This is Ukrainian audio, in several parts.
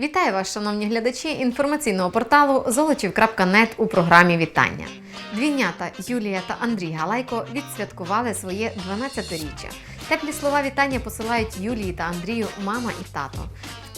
Вітаю вас, шановні глядачі інформаційного порталу золочів.нет у програмі Вітання. Двійнята Юлія та Андрій Галайко відсвяткували своє 12-річчя. Теплі слова вітання посилають Юлії та Андрію мама і тато.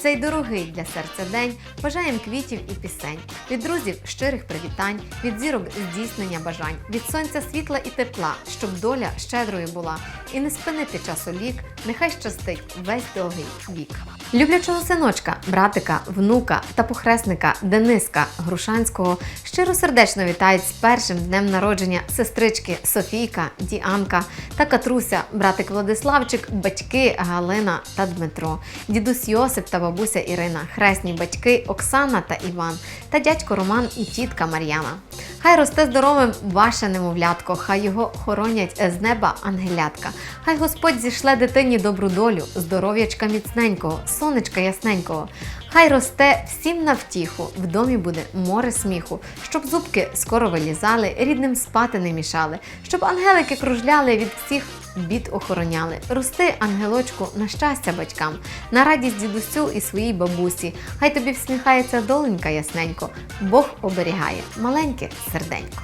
Цей дорогий для серця день. Бажаємо квітів і пісень, від друзів щирих привітань, від зірок здійснення бажань, від сонця світла і тепла, щоб доля щедрою була, і не спинити часу лік, нехай щастить весь довгий вік. Люблячого синочка, братика, внука та похресника Дениска Грушанського щиросердечно вітають з першим днем народження сестрички Софійка, Діанка та Катруся, братик Владиславчик, батьки Галина та Дмитро, дідусь Йосип та бабуся Ірина, хресні батьки Оксана та Іван, та дядько Роман і тітка Мар'яна. Хай росте здоровим ваше немовлятко, хай його хоронять з неба ангелятка. Хай Господь зішле дитині добру долю, здоров'ячка міцненького, сонечка ясненького. Хай росте всім на втіху, в домі буде море сміху, щоб зубки скоро вилізали, рідним спати не мішали, щоб ангелики кружляли від всіх бід охороняли. Рости, ангелочку, на щастя батькам, на радість дідусю і своїй бабусі. Хай тобі всміхається доленька ясненько, Бог оберігає маленьке серденько.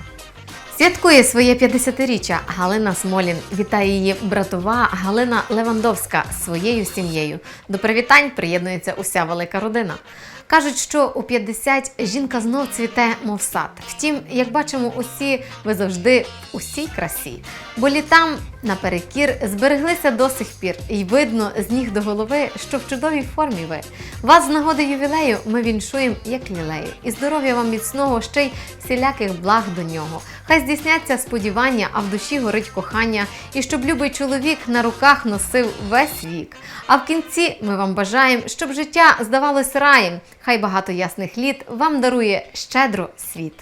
Святкує своє 50-річчя Галина Смолін. Вітає її братова Галина Левандовська своєю сім'єю. До привітань приєднується уся велика родина. Кажуть, що у 50 жінка знов цвіте, мов сад. Втім, як бачимо, усі ви завжди в усій красі. Бо літам наперекір збереглися до сих пір, і видно з ніг до голови, що в чудовій формі ви. Вас з нагоди ювілею ми віншуємо як лілею. І здоров'я вам міцного, ще й всіляких благ до нього. Хай здійсняться сподівання, а в душі горить кохання, і щоб любий чоловік на руках носив весь вік. А в кінці ми вам бажаємо, щоб життя здавалось раєм. Хай багато ясних літ вам дарує щедро світ.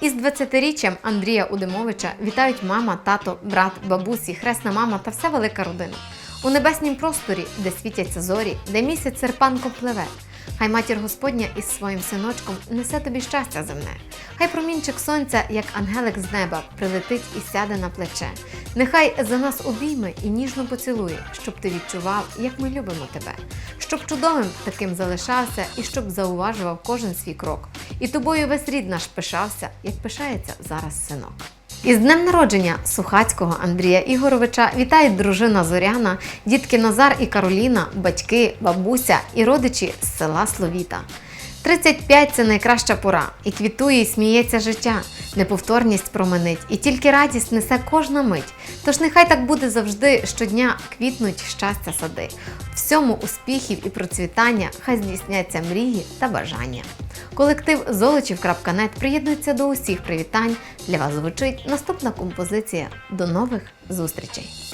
Із 20-річчям Андрія Удимовича вітають мама, тато, брат, бабусі, хресна мама та вся велика родина. У небеснім просторі, де світяться зорі, де місяць серпанком пливе. Хай матір Господня із своїм синочком несе тобі щастя земне. Хай промінчик сонця, як ангелик з неба, прилетить і сяде на плече. Нехай за нас обійме і ніжно поцілує, щоб ти відчував, як ми любимо тебе, щоб чудовим таким залишався і щоб зауважував кожен свій крок. І тобою весь рід наш пишався, як пишається зараз синок. Із днем народження Сухацького Андрія Ігоровича вітають дружина Зоряна, дітки Назар і Кароліна, батьки, бабуся і родичі з села Словіта. 35 – це найкраща пора, і квітує, і сміється життя, неповторність променить, і тільки радість несе кожна мить. Тож нехай так буде завжди, щодня квітнуть щастя сади. Всьому успіхів і процвітання, хай здійсняться мрії та бажання. Колектив Золочів.нет приєднується до усіх привітань. Для вас звучить наступна композиція. До нових зустрічей!